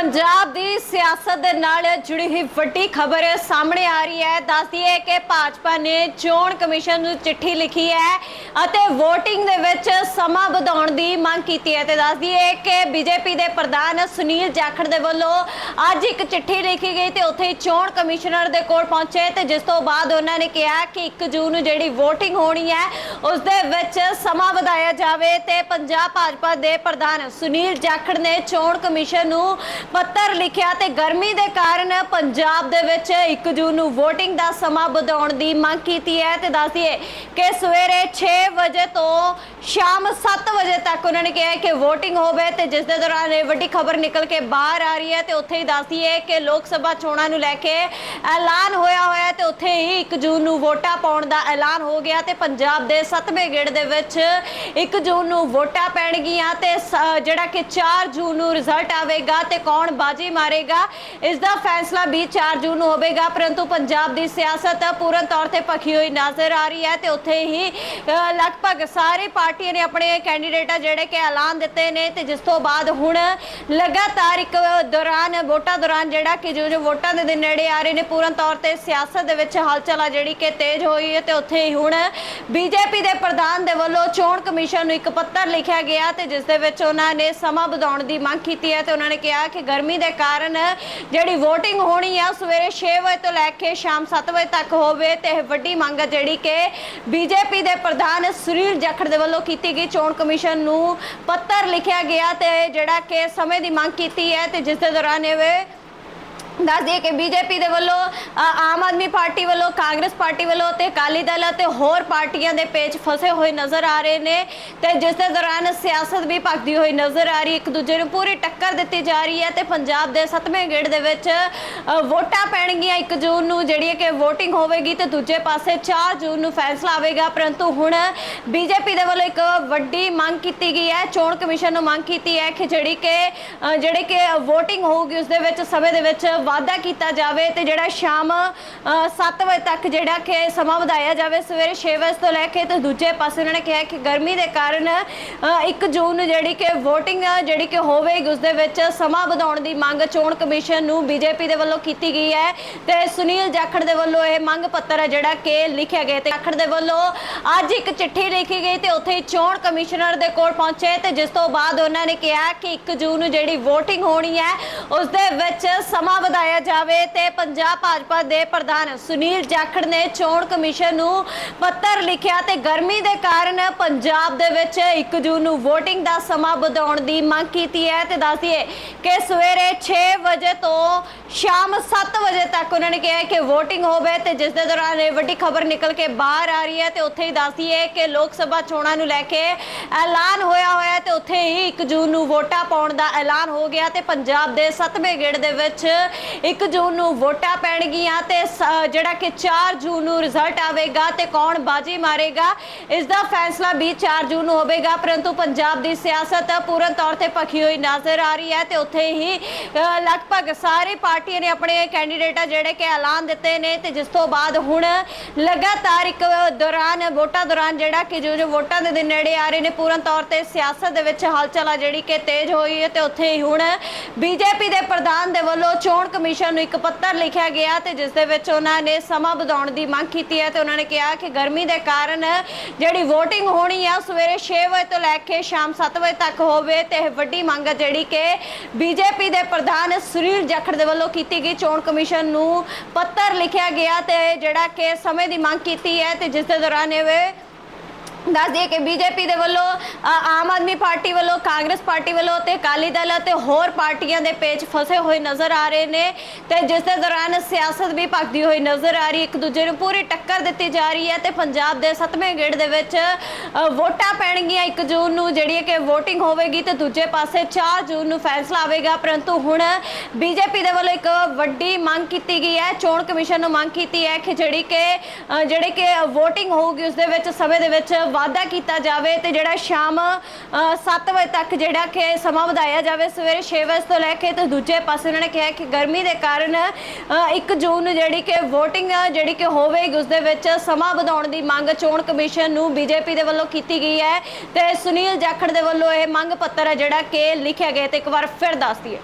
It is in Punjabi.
ਪੰਜਾਬ ਦੀ ਸਿਆਸਤ ਦੇ ਨਾਲ ਜੁੜੀ ਹੋਈ ਵੱਡੀ ਖਬਰ ਸਾਹਮਣੇ ਆ ਰਹੀ ਹੈ। ਦੱਸਦੀ ਹੈ ਕਿ ਭਾਜਪਾ ਨੇ ਚੋਣ ਕਮਿਸ਼ਨ ਨੂੰ ਚਿੱਠੀ ਲਿਖੀ ਹੈ ਅਤੇ VOTING ਦੇ ਵਿੱਚ ਸਮਾਂ ਵਧਾਉਣ ਦੀ ਮੰਗ ਕੀਤੀ ਹੈ। ਤੇ ਦੱਸਦੀ ਹੈ ਕਿ ਬੀਜੇਪੀ ਦੇ ਪ੍ਰਧਾਨ ਸੁਨੀਲ ਜਾਖੜ ਦੇ ਵੱਲੋਂ ਅੱਜ ਇੱਕ ਚਿੱਠੀ ਲਿਖੀ ਗਈ ਤੇ ਉੱਥੇ ਚੋਣ ਕਮਿਸ਼ਨਰ ਦੇ ਕੋਲ ਪਹੁੰਚੇ ਤੇ ਜਿਸ ਤੋਂ ਬਾਅਦ ਉਹਨਾਂ ਨੇ ਕਿਹਾ ਕਿ 1 ਜੂਨ ਨੂੰ ਜਿਹੜੀ VOTING ਹੋਣੀ ਹੈ, ਉਸ ਦੇ ਵਿੱਚ ਸਮਾਂ ਵਧਾਇਆ ਜਾਵੇ ਤੇ ਪੰਜਾਬ ਭਾਜਪਾ ਦੇ ਪ੍ਰਧਾਨ ਸੁਨੀਲ ਜਾਖੜ ਨੇ ਚੋਣ ਕਮਿਸ਼ਨ ਨੂੰ ਪੱਤਰ ਲਿਖਿਆ ਤੇ ਗਰਮੀ ਦੇ ਕਾਰਨ ਪੰਜਾਬ ਦੇ ਵਿੱਚ 1 ਜੂਨ ਨੂੰ VOTING ਦਾ ਸਮਾਂ ਵਧਾਉਣ ਦੀ ਮੰਗ ਕੀਤੀ ਹੈ ਤੇ ਦੱਸਦੀਏ ਕਿ ਸਵੇਰੇ 6 ਵਜੇ ਤੋਂ ਸ਼ਾਮ 7 ਵਜੇ ਤੱਕ ਉਹਨਾਂ ਨੇ ਕਿਹਾ ਕਿ VOTING ਹੋਵੇ ਤੇ ਜਿਸ ਦੇ ਦੌਰਾਨ ਇਹ ਵੱਡੀ ਖਬਰ ਨਿਕਲ ਕੇ ਬਾਹਰ ਆ ਰਹੀ ਹੈ ਤੇ ਉੱਥੇ ਹੀ ਦੱਸਦੀਏ ਕਿ ਲੋਕ ਸਭਾ ਚੋਣਾਂ ਨੂੰ ਲੈ ਕੇ ਐਲਾਨ ਹੋਇਆ ਹੋਇਆ ਹੈ ਤੇ ਉੱਥੇ ਹੀ 1 ਜੂਨ ਨੂੰ ਵੋਟਾਂ ਪਾਉਣ ਦਾ ਐਲਾਨ ਹੋ ਗਿਆ ਤੇ ਪੰਜਾਬ ਦੇ 7ਵੇਂ ਗੇੜ ਦੇ ਵਿੱਚ 1 ਜੂਨ ਨੂੰ ਵੋਟਾਂ ਪੈਣਗੀਆਂ ਤੇ ਸ- ਜਿਹੜਾ ਕਿ 4 ਜੂਨ ਨੂੰ ਰਿਜ਼ਲਟ ਆਵੇਗਾ ਤੇ ਕੌਣ ਬਾਜੀ ਮਾਰੇਗਾ? ਇਸ ਦਾ ਫੈਸਲਾ ਵੀ 4 ਜੂਨ ਨੂੰ ਹੋਵੇਗਾ, ਪਰੰਤੂ ਪੰਜਾਬ ਦੀ ਸਿਆਸਤ ਪੂਰਨ ਤੌਰ ਤੇ ਭਖੀ ਹੋਈ ਨਜ਼ਰ ਆ ਰਹੀ ਹੈ ਤੇ ਉੱਥੇ ਹੀ ਲਗਭਗ ਸਾਰੀ ਪਾਰਟੀਆਂ ਨੇ ਆਪਣੇ ਕੈਂਡੀਡੇਟ ਜਿਹੜੇ ਕਿ ਐਲਾਨ ਦਿੱਤੇ ਨੇ ਤੇ ਜਿਸ ਤੋਂ ਬਾਅਦ ਹੁਣ ਲਗਾਤਾਰ ਇੱਕ ਦੌਰਾਨ, ਵੋਟਾਂ ਦੌਰਾਨ ਜਿਹੜਾ ਕਿ ਜੋ ਜੋ ਵੋਟਾਂ ਦੇ ਦਿਨ ਨੇੜੇ ਆ ਰਹੇ ਨੇ, ਪੂਰਨ ਤੌਰ ਤੇ ਸਿਆਸਤ ਦੇ ਵਿੱਚ ਹਲਚਲ ਆ ਜਿਹੜੀ ਕਿ ਤੇਜ਼ ਹੋਈ ਹੈ ਤੇ ਉੱਥੇ ਹੀ ਹੁਣ ਬੀਜੇਪੀ ਦੇ ਪ੍ਰਧਾਨ ਦੇ ਵੱਲੋਂ ਚੋਣ ਕਮਿਸ਼ਨ ਨੂੰ ਇੱਕ ਪੱਤਰ ਲਿਖਿਆ ਗਿਆ ਤੇ ਜਿਸ ਦੇ ਵਿੱਚ ਉਹਨਾਂ ਨੇ ਸਮਾਂ ਵਧਾਉਣ ਦੀ ਮੰਗ ਕੀਤੀ ਹੈ ਤੇ ਉਹਨਾਂ ਨੇ ਕਿਹਾ ਕਿ ਗਰਮੀ ਦੇ ਕਾਰਨ ਜਿਹੜੀ VOTING ਹੋਣੀ ਆ ਸਵੇਰੇ 6 ਵਜੇ ਤੋਂ ਲੈ ਕੇ ਸ਼ਾਮ 7 ਵਜੇ ਤੱਕ ਹੋਵੇ ਤੇ ਇਹ ਵੱਡੀ ਮੰਗ ਜਿਹੜੀ ਕਿ ਬੀਜੇਪੀ ਦੇ ਪ੍ਰਧਾਨ ਸੁਨੀਲ ਜਾਖੜ ਦੇ ਵੱਲੋਂ ਕੀਤੀ ਗਈ। ਚੋਣ ਕਮਿਸ਼ਨ ਨੂੰ ਪੱਤਰ ਲਿਖਿਆ ਗਿਆ ਤੇ ਜਿਹੜਾ ਕਿ ਸਮੇਂ ਦੀ ਮੰਗ ਕੀਤੀ ਹੈ ਤੇ ਜਿਸ ਦੇ ਦੌਰਾਨ ਇਹ ਦੱਸ ਦਈਏ ਕਿ ਬੀਜੇਪੀ ਦੇ ਵੱਲੋਂ ਅ, ਆਮ ਆਦਮੀ ਪਾਰਟੀ ਵੱਲੋਂ ਕਾਂਗਰਸ ਪਾਰਟੀ ਵੱਲੋਂ ਤੇ ਅਕਾਲੀ ਦਲ ਅਤੇ ਹੋਰ ਪਾਰਟੀਆਂ ਦੇ ਪੇਚ ਫਸੇ ਹੋਏ ਨਜ਼ਰ ਆ ਰਹੇ ਨੇ ਤੇ ਜਿਸ ਦੇ ਦੌਰਾਨ ਸਿਆਸਤ ਵੀ ਭਖਦੀ ਹੋਈ ਨਜ਼ਰ ਆ ਰਹੀ ਇੱਕ ਦੂਜੇ ਨੂੰ ਪੂਰੀ ਟੱਕਰ ਦਿੱਤੀ ਜਾ ਰਹੀ ਹੈ ਤੇ ਪੰਜਾਬ ਦੇ 7ਵੇਂ ਗੇੜ ਦੇ ਵਿੱਚ ਅ, ਵੋਟਾਂ ਪੈਣਗੀਆਂ 1 ਜੂਨ ਨੂੰ ਜਿਹੜੀ ਹੈ ਕਿ VOTING ਹੋਵੇਗੀ ਤੇ ਦੂਜੇ ਪਾਸੇ 4 ਜੂਨ ਨੂੰ ਫੈਸਲਾ ਆਵੇਗਾ ਪਰੰਤੂ ਹੁਣ ਬੀਜੇਪੀ ਦੇ ਵੱਲੋਂ ਇੱਕ ਵੱਡੀ ਮੰਗ ਕੀਤੀ ਗਈ ਹੈ ਚੋਣ ਕਮਿਸ਼ਨ ਨੂੰ ਮੰਗ ਕੀਤੀ ਹੈ ਕਿ ਜਿਹੜੀ ਕਿ ਅ, ਜਿਹੜੇ ਕਿ VOTING ਹੋਊਗੀ ਉਸ ਦੇ ਵਿੱਚ ਸਮੇਂ ਦੇ ਵਿੱਚ ਵਾਅਦਾ ਕੀਤਾ ਜਾਵੇ ਤੇ ਜਿਹੜਾ ਸ਼ਾਮ 7 ਵਜੇ ਤੱਕ ਜਿਹੜਾ ਕਿ ਸਮਾਂ ਵਧਾਇਆ ਜਾਵੇ ਸਵੇਰੇ 6 ਵਜੇ ਤੋਂ ਲੈ ਕੇ ਤੇ ਦੂਜੇ ਪਾਸੇ ਉਹਨਾਂ ਨੇ ਕਿਹਾ ਕਿ ਗਰਮੀ ਦੇ ਕਾਰਨ ਅ, 1 ਜੂਨ ਨੂੰ ਜਿਹੜੀ ਕਿ VOTING ਜਿਹੜੀ ਕਿ ਹੋਵੇਗੀ ਉਸ ਦੇ ਵਿੱਚ ਸਮਾਂ ਵਧਾਉਣ ਦੀ ਮੰਗ ਚੋਣ ਕਮਿਸ਼ਨ ਨੂੰ ਬੀਜੇਪੀ ਦੇ ਵੱਲੋਂ ਕੀਤੀ ਗਈ ਹੈ ਤੇ ਸੁਨੀਲ ਜਾਖੜ ਦੇ ਵੱਲੋਂ ਇਹ ਮੰਗ ਪੱਤਰ ਹੈ ਜਿਹੜਾ ਕਿ ਲਿਖਿਆ ਗਿਆ ਤੇ ਜਾਖੜ ਦੇ ਵੱਲੋਂ ਅੱਜ ਇੱਕ ਚਿੱਠੀ ਲਿਖੀ ਗਈ ਤੇ ਉੱਥੇ ਹੀ ਚੋਣ ਕਮਿਸ਼ਨਰ ਦੇ ਕੋਲ ਪਹੁੰਚੇ ਤੇ ਜਿਸ ਤੋਂ ਬਾਅਦ ਉਹਨਾਂ ਨੇ ਕਿਹਾ ਕਿ 1 ਜੂਨ ਨੂੰ ਜਿਹੜੀ VOTING ਹੋਣੀ ਹੈ ਉਸ ਦੇ ਵਿੱਚ ਸਮਾਂ ਵਧਾਇਆ ਜਾਵੇ ਤੇ ਪੰਜਾਬ ਭਾਜਪਾ ਦੇ ਪ੍ਰਧਾਨ ਸੁਨੀਲ ਜਾਖੜ ਨੇ ਚੋਣ ਕਮਿਸ਼ਨ ਨੂੰ ਪੱਤਰ ਲਿਖਿਆ ਤੇ ਗਰਮੀ ਦੇ ਕਾਰਨ ਪੰਜਾਬ ਦੇ ਵਿੱਚ 1 ਜੂਨ ਨੂੰ VOTING ਦਾ ਸਮਾਂ ਵਧਾਉਣ ਦੀ ਮੰਗ ਕੀਤੀ ਹੈ ਤੇ ਦੱਸ ਦਈਏ ਕਿ ਸਵੇਰੇ 6 ਵਜੇ ਤੋਂ ਸ਼ਾਮ 7 ਵਜੇ ਤੱਕ ਉਹਨਾਂ ਨੇ ਕਿਹਾ ਕਿ VOTING ਹੋਵੇ ਤੇ ਜਿਸ ਦੇ ਦੌਰਾਨ ਇਹ ਵੱਡੀ ਖਬਰ ਨਿਕਲ ਕੇ ਬਾਹਰ ਆ ਰਹੀ ਹੈ ਤੇ ਉੱਥੇ ਹੀ ਦੱਸ ਦਈਏ ਕਿ ਲੋਕ ਸਭਾ ਚੋਣਾਂ ਨੂੰ ਲੈ ਕੇ ਐਲਾਨ ਹੋਇਆ ਹੋਇਆ ਹੈ ਤੇ ਉੱਥੇ ਹੀ 1 ਜੂਨ ਨੂੰ ਵੋਟਾਂ ਪਾਉਣ ਦਾ ਐਲਾਨ ਹੋ ਗਿਆ ਤੇ ਪੰਜਾਬ ਦੇ 7ਵੇਂ ਗੇੜ ਦੇ ਵਿੱਚ 1 ਜੂਨ ਨੂੰ ਵੋਟਾਂ ਪੈਣਗੀਆਂ ਤੇ ਜਿਹੜਾ ਕਿ 4 ਜੂਨ ਨੂੰ ਰਿਜ਼ਲਟ ਆਵੇਗਾ ਤੇ ਕੌਣ ਬਾਜੀ ਮਾਰੇਗਾ, ਇਸ ਦਾ ਫੈਸਲਾ ਵੀ 4 ਜੂਨ ਨੂੰ ਹੋਵੇਗਾ। ਪਰੰਤੂ ਪੰਜਾਬ ਦੀ ਸਿਆਸਤ ਪੂਰਨ ਤੌਰ ਤੇ ਭਖੀ ਹੋਈ ਨਜ਼ਰ ਆ ਰਹੀ ਹੈ ਤੇ ਉੱਥੇ ਹੀ ਲਗਭਗ ਸਾਰੀ ਪਾਰਟੀਆਂ ਨੇ ਆਪਣੇ ਕੈਂਡੀਡੇਟਾਂ ਜਿਹੜੇ ਕਿ ਐਲਾਨ ਦਿੱਤੇ ਨੇ ਤੇ ਜਿਸ ਤੋਂ ਬਾਅਦ ਹੁਣ ਲਗਾਤਾਰ ਇੱਕ ਦੌਰਾਨ, ਵੋਟਾਂ ਦੌਰਾਨ ਜਿਹੜਾ ਕਿ ਜੋ ਜੋ ਵੋਟਾਂ ਦੇ ਦਿਨ ਨੇੜੇ ਆ ਰਹੇ ਨੇ, ਪੂਰਨ ਤੌਰ ਤੇ ਸਿਆਸਤ ਦੇ ਵਿੱਚ ਹਲਚਲ ਆ ਜਿਹੜੀ ਕਿ ਤੇਜ਼ ਹੋਈ ਹੈ ਤੇ ਉੱਥੇ ਹੀ ਹੁਣ ਬੀਜੇਪੀ ਦੇ ਪ੍ਰਧਾਨ ਦੇ ਵੱਲੋਂ ਚੋਣ ਕਮਿਸ਼ਨ ਨੂੰ ਇੱਕ ਪੱਤਰ ਲਿਖਿਆ ਗਿਆ ਤੇ ਜਿਸ ਦੇ ਵਿੱਚ ਉਹਨਾਂ ਨੇ ਸਮਾਂ ਵਧਾਉਣ ਦੀ ਮੰਗ ਕੀਤੀ ਹੈ ਤੇ ਉਹਨਾਂ ਨੇ ਕਿਹਾ ਕਿ ਗਰਮੀ ਦੇ ਕਾਰਨ ਜਿਹੜੀ VOTING ਹੋਣੀ ਆ ਸਵੇਰੇ 6 ਵਜੇ ਤੋਂ ਲੈ ਕੇ ਸ਼ਾਮ 7 ਵਜੇ ਤੱਕ ਹੋਵੇ ਤੇ ਇਹ ਵੱਡੀ ਮੰਗ ਹੈ ਜਿਹੜੀ ਕਿ ਬੀਜੇਪੀ ਦੇ ਪ੍ਰਧਾਨ ਸੁਨੀਲ ਜਾਖੜ ਦੇ ਵੱਲੋਂ ਕੀਤੀ ਗਈ। ਚੋਣ ਕਮਿਸ਼ਨ ਨੂੰ ਪੱਤਰ ਲਿਖਿਆ ਗਿਆ ਤੇ ਜਿਹੜਾ ਕਿ ਸਮੇਂ ਦੀ ਮੰਗ ਕੀਤੀ ਹੈ ਤੇ ਜਿਸ ਦੇ ਦੌਰਾਨ ਇਹ ਦੱਸ ਦਈਏ ਕਿ ਬੀਜੇਪੀ ਦੇ ਵੱਲੋਂ ਆਮ ਆਦਮੀ ਪਾਰਟੀ ਵੱਲੋਂ ਕਾਂਗਰਸ ਪਾਰਟੀ ਵੱਲੋਂ ਤੇ ਅਕਾਲੀ ਦਲ ਅਤੇ ਹੋਰ ਪਾਰਟੀਆਂ ਦੇ ਪੇਚ ਫਸੇ ਹੋਏ ਨਜ਼ਰ ਆ ਰਹੇ ਨੇ ਤੇ ਜਿਸ ਦੇ ਦੌਰਾਨ ਸਿਆਸਤ ਵੀ ਭਖਦੀ ਹੋਈ ਨਜ਼ਰ ਆ ਰਹੀ ਇੱਕ ਦੂਜੇ ਨੂੰ ਪੂਰੀ ਟੱਕਰ ਦਿੱਤੀ ਜਾ ਰਹੀ ਹੈ ਤੇ ਪੰਜਾਬ ਦੇ 7ਵੇਂ ਗੇੜ ਦੇ ਵਿੱਚ ਵੋਟਾਂ ਪੈਣਗੀਆਂ 1 ਜੂਨ ਨੂੰ ਜਿਹੜੀ ਹੈ ਕਿ VOTING ਹੋਵੇਗੀ ਤੇ ਦੂਜੇ ਪਾਸੇ 4 ਜੂਨ ਨੂੰ ਫੈਸਲਾ ਆਵੇਗਾ। ਪਰੰਤੂ ਹੁਣ ਬੀਜੇਪੀ ਦੇ ਵੱਲੋਂ ਇੱਕ ਵੱਡੀ ਮੰਗ ਕੀਤੀ ਗਈ ਹੈ ਚੋਣ ਕਮਿਸ਼ਨ ਨੂੰ ਮੰਗ ਕੀਤੀ ਹੈ ਕਿ ਜਿਹੜੀ ਕਿ ਅ, ਜਿਹੜੇ ਕਿ VOTING ਹੋਊਗੀ ਉਸ ਦੇ ਵਿੱਚ ਸਮੇਂ ਦੇ ਵਿੱਚ ਵਾਅਦਾ ਕੀਤਾ ਜਾਵੇ ਤੇ ਜਿਹੜਾ ਸ਼ਾਮ 7 ਵਜੇ ਤੱਕ ਜਿਹੜਾ ਕਿ ਸਮਾਂ ਵਧਾਇਆ ਜਾਵੇ, ਸਵੇਰੇ 6 ਵਜੇ ਤੋਂ ਲੈ ਕੇ ਤੇ ਦੂਜੇ ਪਾਸੇ ਉਹਨਾਂ ਨੇ ਕਿਹਾ ਕਿ ਗਰਮੀ ਦੇ ਕਾਰਨ 1 ਜੂਨ ਨੂੰ ਜਿਹੜੀ ਕਿ VOTING ਜਿਹੜੀ ਕਿ ਹੋਵੇਗੀ ਉਸ ਦੇ ਵਿੱਚ ਸਮਾਂ ਵਧਾਉਣ ਦੀ ਮੰਗ ਚੋਣ ਕਮਿਸ਼ਨ ਨੂੰ ਬੀਜੇਪੀ ਦੇ ਵੱਲੋਂ ਕੀਤੀ ਗਈ ਹੈ ਤੇ ਸੁਨੀਲ ਜਾਖੜ ਦੇ ਵੱਲੋਂ ਇਹ ਮੰਗ ਪੱਤਰ ਹੈ ਜਿਹੜਾ ਕਿ ਲਿਖਿਆ ਗਿਆ ਤੇ ਇੱਕ ਵਾਰ ਫਿਰ ਦੱਸ ਦਈਏ।